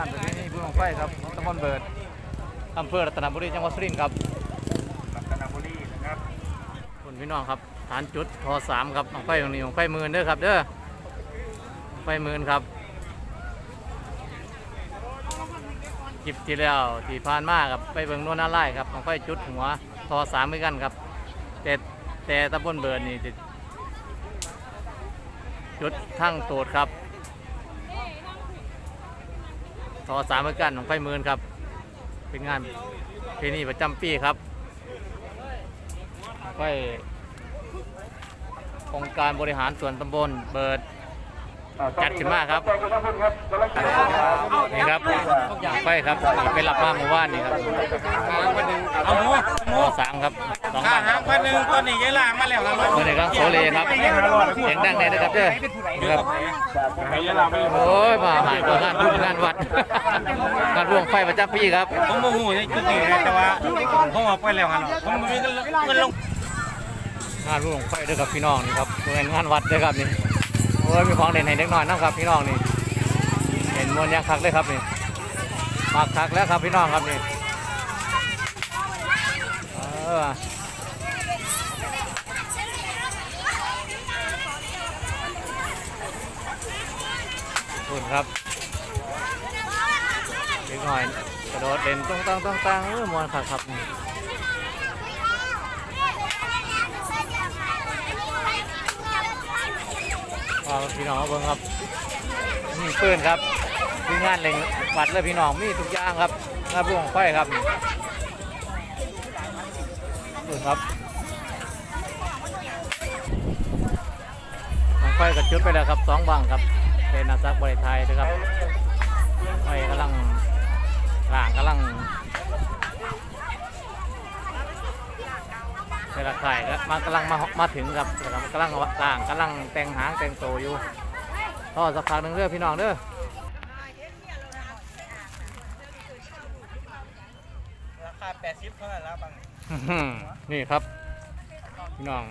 านประเพณีบุญบังไฟครับของตำบลเบิดอำเภอรัตนบุรีจังหวัดสุรินทร์ครับรัตนบุรีนะครับคุณพี่น้องครับฐานจุดทอสามครับบังไฟตรงนี้บังไฟหมื่นเด้อครับเด้อบังไฟหมื่นครับคลิปที่แล้วที่ผ่านมาครับไปเบิ่งโน่นน่าไล่ครับบังไฟจุดหัวทอสามเหมือนกันครับ แต่แต่ตำบลเบิดนี่จะจุดทั้งโตดครับ ท อสามเหมือนกันของไฟมืนครับ เป็นงานเพนีประจำปีครับไฟองค์การบริหารส่วนตำบลเบิด จัดขึ้นมาครับนี่ครับไฟครับนี่เป็นหลับมาเมื่อวานนี่ครับเอาหมูหมูทอสามครับสองข้าบ้านหางพันหนึ่งตอนนี้ยายล่างมาแล้วครับเมื่อนี้ครับโซเลครับเสียงดังเลยนะครับเด้อนี่ครับยายล่างไม่โอ้ยมาหมายตัวงานบุญงานวัดงานร่วงไฟประจำปีครับผมโมโหในจุดนี้นะแต่ว่าผมออกไปแล้วครับผมมีเงินเงินลงงานร่วงไฟเด้วยครับพี่น้องนี่ครับเป็นงานวัดเด้วยครับนี่โอ้ยมีของเด่นให้เด็กน้อยนะครับพี่น้องนี่เห็นมวลยักษ์คักเลยครับนี่มากคักแล้วครับพี่น้องครับนี่เออขอคุณครับเด็กน้อยกระโดดเด่นต้องต้องต้องตั้งเออมวนคักครับนี่ พาพี่น้องเบิ่งครับมีปืนครับมีงานเล็งวัดเลยพี่น้องมีทุกอย่างครับงานบุ้งไฟครับปืนครับบังไฟก็จุดไปแล้วครับสองบังครับเป็นนาซักบริไทยนะครับไฟกำลังล่างกำลัง เวลาไข่ก็มันกำลังมามาถึงครับแล้วก็กำลังล่างกำลังแต่งหางแต่งโตวอยู่รอสักพักหนึ่งเด้อพี่น้องเด้อราคา80เท่านั้นแล้วบางอื้อหือนี่ครับ พี่น้อง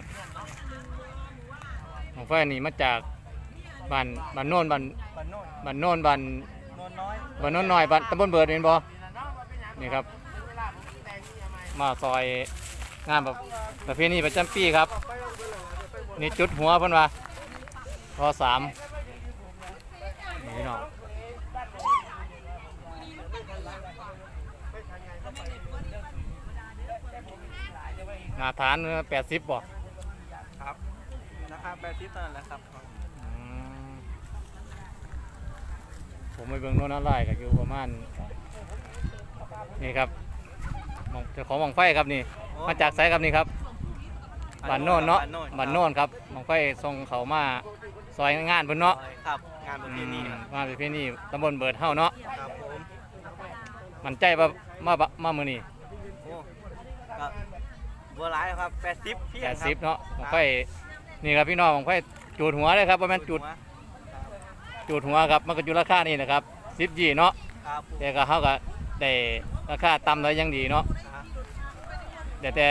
ของไฟนี่มาจากบ้านบ้านโน่นบ้านบ้านโน่นบ้านโน่นบ้านโน่นน้อยบ้านโน่นน้อยบ้านตำบลเบิดเห็นบ่นี่ครับ มาซอย งานแบบประเพณีประจำปีครับ นี่จุดหัวเพิ่นว่าพอสามนี่พี่น้องหน้าฐานแปดสิบบ่ครับราคา80เท่านั้นแหละครับอืมผมไปเบิ่งโน่นอะไรก็อยู่ประมาณนี่ครับห ม้องเจ้าของหมองไฟครับนี่ มาจากไสครับนี่ครับบ้านโน่นเนาะบ้านโน่นครับหมองไฟส่งเขามาซอยงานเพิ่นเนาะครับงานประเพณีครับมาเป็นพี่นี่ตำบลเบิดเฮาเนาะครับผมมันใจว่ามาบะมามื้อนี้โอ้ก็บัวร้ายครับ80เพียงครับ80เนาะหมองไฟนี่ครับพี่น้องหมองไฟจูดหัวเลยครับบ่แม่นจูดจูดหัวครับมันก็อยู่ราคานี่นะครับ10ยี่เนาะครับผมแต่ก็เฮาก็ ได้ราคาต่ำแล้วยังดีเนาะครับแต่แต่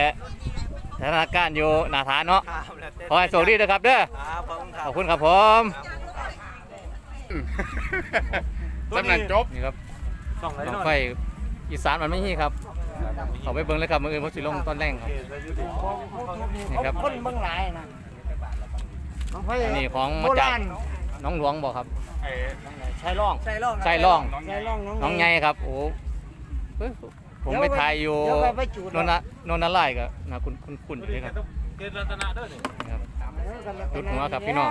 สถานการณ์อยู่หน้าฐานเนาะครับแล้วแต่ขอให้โชคดีนะครับเด้อครับขอบคุณครับขอบคุณครับผมสำนักจบนี่ครับสองไรหนนองอนไฟอีสานมันไม่ฮีครับเขาไปเบิ่งเลยครับมืออื่นผมสิลงต้นแรงครับ นี่ครับ คนเบิ่งหลายนะของไฟอันนี้ของโบมาจากราณน้องหลวงบอกครับใช่ร่องใช่ร่องใช่ร่องใช่ร่องน้องไงครับโอ้ เฮ้ยผมไปถ่ายอยู่เดี๋ยวไปจูดโนนนะโนนนะไล่ก็นะคุณคุณคุณเลยครับเกณฑ์รัตนะเด้อนี่นี่ครับ จุดหัวครับพี่น้อง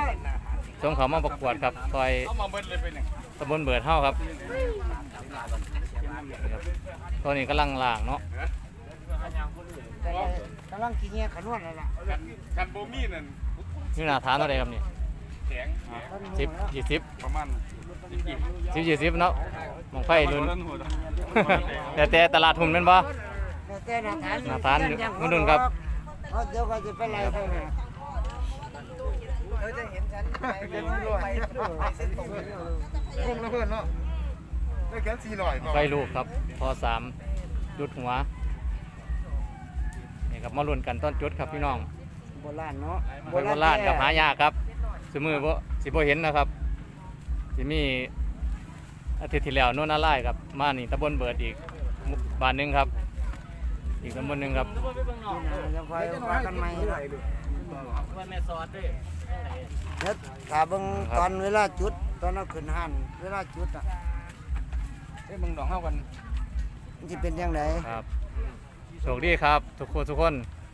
ส่งเขามาประกวดครับซอยเอามาเบิ้ลเลยเป็นหนึ่งตำบลเบิดเฮาครับนี่ครับตัวนี้กำลังล่างเนาะกำลังกินเงี้ยขนวดเลยล่ะคันโบมี่นั่นนี่หน้าฐานเท่าไหรครับนี่แข็งสิบยี่สิบประมาณยี่ สิบสิบยี่สิบเนาะมองไฟรุ่นหัวแต่แต่ตลาดหุ่นแม่นบ่แต่หน้าฐานหน้าฐานอยู่นู่นนู่นครับเอาเดี๋ยวก็จะไปไล่เขาเนี่ยเราจะเห็นฉันไปเป็นรวยไปเส้นตรงคงนะเพื่อนเนาะได้แค่สี่ร้อยไฟลูกครับ พอสามจุดหัวนี่ครับมาลุ้นกันต้นจุดครับพี่น้องโบราณเนาะไฟโบราณกับหายากครับสมือบ่สิบ่เห็นนะครับ จะมีอาทิตย์ที่แล้วโน่นอะไรครับมานี่ตำบลเบิดอีกหมู่บ้านหนึงครับ อีกตำบลหนึงครับ จะคอยว่ากันใหม่นะเดี๋ยวถ้าเบิ่งตอนเวลาจุด ตอนเราขึ้นหันเวลาจุดอะเอ้ยมึงดองเฮากันมันจะเป็นยังไงครับโชคดีครับ ทุกคนทุกคน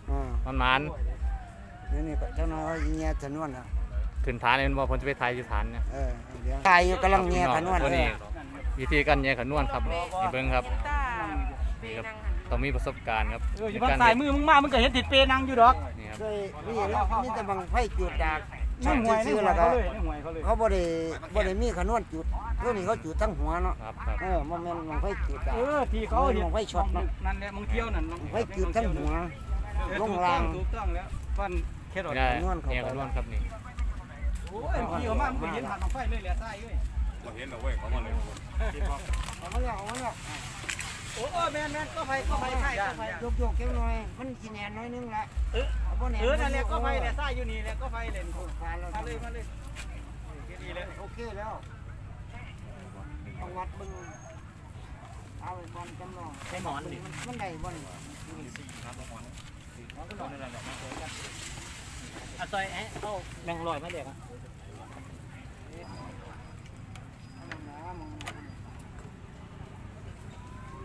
อ่ามันหมาน นี่นี่ก็เจ้าน้อยเงียชนวนอะ ขึ้นฐานเลยมันบอกผมจะไปถ่ายอยู่ฐานเนี่ยเออเดี๋ยวตายอยู่กำลังเงียขนวนตัวเลนี้ยวิธีการแย่ขนวนครับนี่เบิ้งครับนี่ครับต้องมีประสบการณ์ครับเอออยู่บ้านสายมือมึงมา มึงก็เห็นติดเปนั่งอยู่ดอกนี่ครับ เคยมีแล้วมีแต่บังไฟจุดดากนี่หวยนี่ซื่อหๆวแล้ยวก็เขาเลยนี่หวยเขาเลยเขาบ่ได้บ่ได้มีขนวนจุดตัวนี้เขาจุดทั้งหัวเนาะครับครับเออมันแม่นบังไฟจุดดากเออที่เขาเห็นมึงไว้ช็อตเนอะนั่นแหละมึงเที่ยวนั่นบังไฟจุดทั้งหัวลงรางถูกต้องแล้วฟันแค่ดอกไม่ได้ขนวนเข้าไปแย่ขนวนครับนี่ โอ้ยพี่เขามามึงก็เห็นหันของไฟเลยแหละใต้เอ้ยเราเห็นแล้วเว้ยเขามาเลยเอามาแล้วเอามาแล้วโอ้แม่นแม่นก็ไฟก็ไฟใช่ก็ไฟยกยกๆเก็บหน่อยมันสิแหนน้อยนึงละเออเอาบ่แหนเออนั่นแหละก็ไฟแหละใต้อยู่นี่แหละก็ไฟเลยผ่านแล้วมาเลยมาเลยดีเลยโอเคแล้วเอาวัดเบิ่งเอาไว้บอลจำลองใช้หมอนดิมันได้บ่นี่อะซอยแอะเอาแบ่งลอยมาเด็กอะ เอามันนะมึง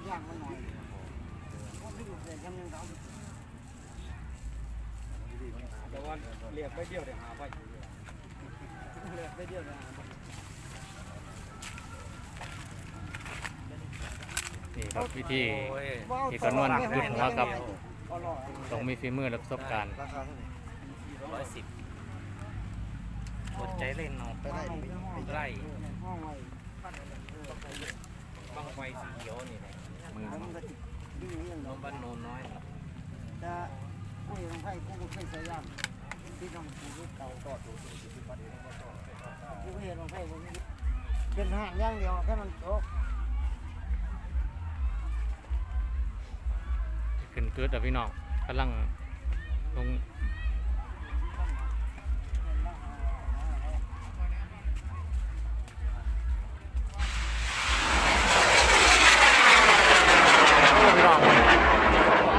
ย่างมันหน่อยเอาไปดูเดี๋ยวจำนึงเอาไป แต่ว่าเรียกไปเดียวเดี๋ยวหาไฟเรียกไปเดียวเดี๋ยวหาไฟนี่ครับวิธีบ่เอาที่ขนวนจุดหัวครับต้องมีฝีมือและประสบการณ์ร้อยสิบอดใจเล่นเนาะไปไล่ไปไล่ห้องไว้บังไฟสีเขียวนี่แหละมือ ดีอเรื่องน้องบ้านโนนน้อยแต่กูเห็นไฟกูก็เคยใส่ยามที่ต้องกูเก่าต่อตัวที่ปฏิบัติต่อกูเห็นไฟผมเป็นห่างย่างเดียวแค่มันตกขึ้นเกิดแล้วพี่น้องกำลังลงโอ้พี่น้อง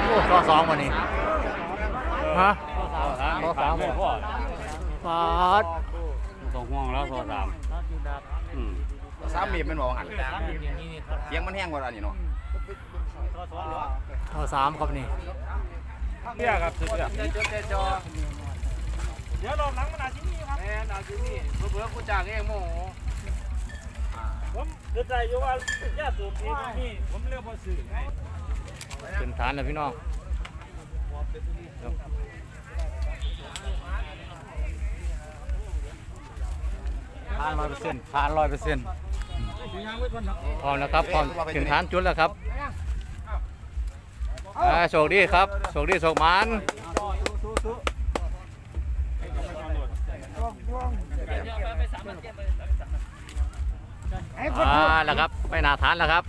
โอ้ข้อสองวันนี้ฮะข้อสามพ่อฟาด ตกห่วงแล้วโทรสาม สามมีบแมันบอกหันเสียงมันแห้งกว่าอันนี้เนาะข้อสามครับนี่เสียครับเสียเดี๋ยวลองหนังมันอาจจะมีครับแม่นาจินี่เบื่อกูจากเองโมโหผมเกิดใจอยู่ว่าญาติสูบเองนี่ผมเลือกบอสื่อให้ขึ้นฐานแล้วพี่น้องครับผ่านร้อยเปอร์เซ็นต์ผ่านร้อยเปอร์เซ็นต์ พร้อมแล้วครับพร้อมถึงฐานจุดแล้วครับอ่าโชคดีครับโชคดีโชคหมันอ่าแล้วครับไปหน้าฐานแล้วครับ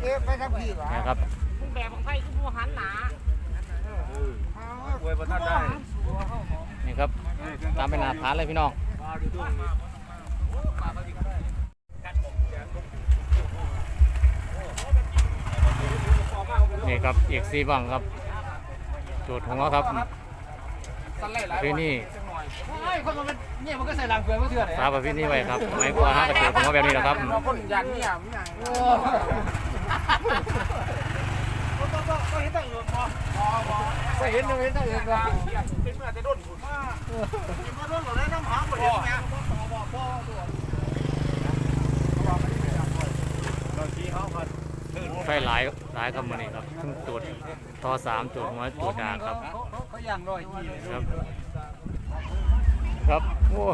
เอ๊ะไปทางพี่วะนี่ครับมึงแบบของไฟคือผู้หันหนาเว้บ่ทันได้นี่ครับตามไปหน้าฐานเลยพี่น้อง นี่ครับอีกสี่บังครับจุดหัวครับสั้นไล่หลายที่นี่ไอ้คนมันเนี่ยมันก็ใส่รางเฟืองมาเถื่อนเลยสาประเภทนี้ไว้ครับไม่กลัวห้างกระจุดหัวแบบนี้แหละครับคนอยากเนี่ยมีอย่างก็เห็นแต่อื่นพอไปเห็นเลยเห็นแต่เห็นว่าเป็นเมื่อจะโดนผุนมามาโดนหมดเลยน้ำหาหมดเลยเนี่ย ไฟหลายหลายครับมันนี่ครับทั้งจุดต่อสามจุดหัวจุดดางครับเขาย่างร้อยทีเลยครับครับโอ้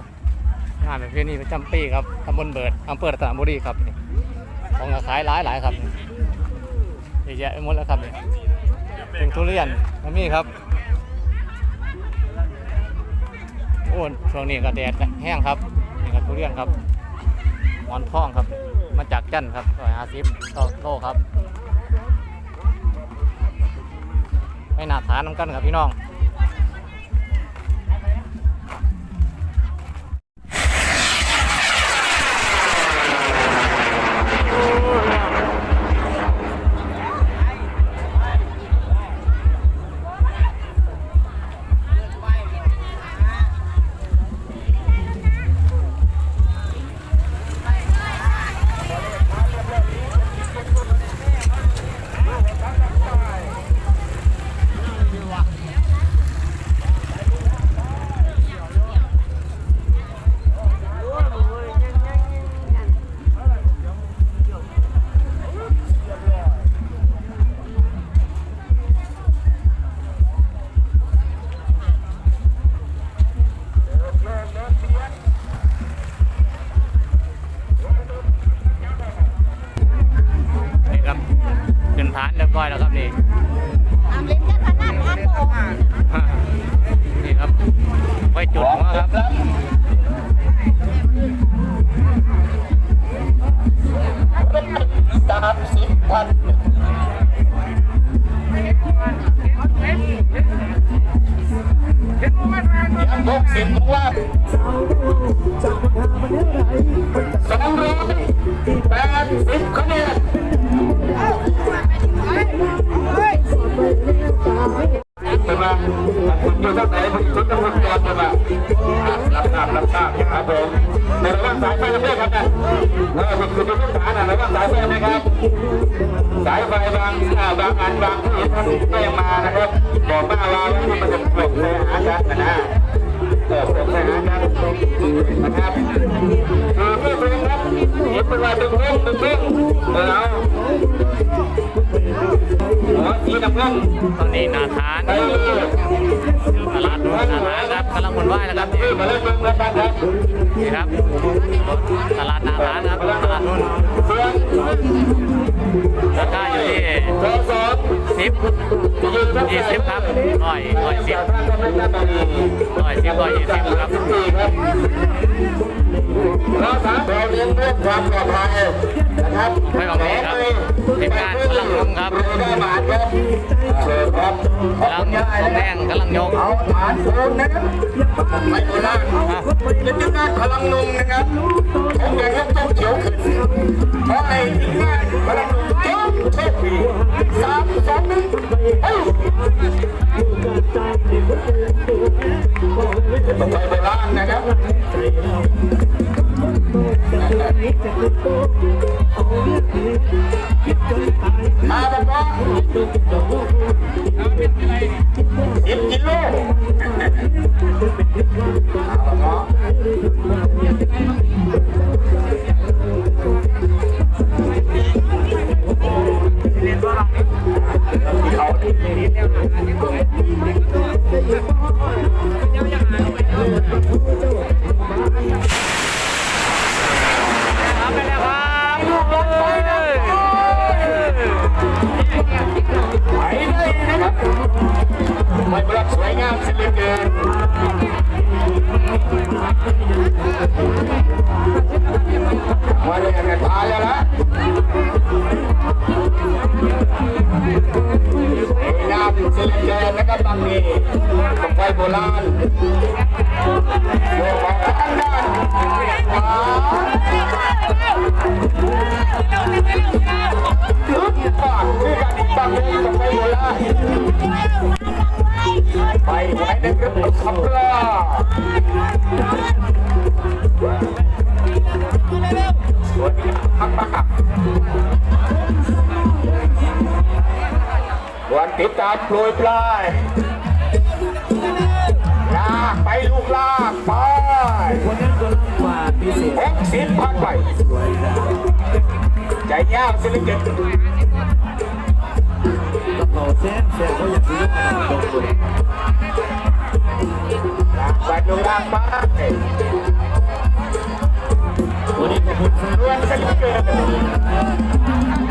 งานประเภทนี้ประจำปีครับตำบลเบิดอำเภอรัตนบุรีครับนี่ของขายหลายหลายครับเยอะแยะไปหมดแล้วครับนี่ถึงทุเรียนมันมีครับโอ้ช่วงนี้ก็แดดแห้งครับนี่ครับทุเรียนครับหมอนทองครับมา จากจันครับร้อยห้าสิบต่อโลครับไม่น่าฐานน้ำกันครับพี่น้องามสิบพัน บราบรับทราบครับผมในระหว่างสายไฟเรื่อยครับนะเออคุณคุณอยู่ฐานนะระหว่างสายไฟนะครับ สายไฟบางอ่าบางอันบางที่ท่านก็ยังมานะครับบอกมาว่าที่มันจะปลดไปหากันนะเออปลดไปหากันนะครับเออไม่เป็นครับเห็นเป็นว่าดึงเพิ่มดึงเพิ่ออเอา หัวสีน้ำเงินตอนนี้นาฐานไปเลยตลาดนาฐานครับกำลังหมุนไหวนะครับนี่มาเล่นเมืองกันครับนี่ครับตลาดนาฐานครับตลาดนุ่นราคาอยู่ที่สิบยี่สิบครับร้อยร้อยสิบท่านก็ไม่ได้มาดีร้อยสิบร้อยยี่สิบครับเราสามเราเรียนเรื่อความปลอดภัยนะครับไม่บอกนี้ครับ ทีมงานกำลังลงครับได้บาทครับเชิญครับกำลังของแดงกำลังยกเอาฐานโคนนะครับไม่โบราณเป็นทีมงานพลังนุ่งนะครับผมอยากให้ต้องเขียวขึ้นเพราะไอ้ทีมงานพลังนุ่งจบโชคดีสามสองหนึ่งเฮ้ยต้องไปโบราณนะครับ มาแบบว่าสิบกิโลเอาเนา ราณโลกของทางด้านขวาลึกปากคือการอีกบางทีกับไฟโบราณไปไว้ในกระเป๋าขับลาสวัสดีครับป้าครับวันติดตามโปรยปลาย ไปลูกลากไปคนนั้นก็กว่าพิเศษหกสิบพันไปใจยากสิลิเกตกระเป๋าแซมแซมเขาอยากซื้อมาตรงตัวลากไปลูกลากไปวันนี้ขอบคุณครับรวนสิลิเกต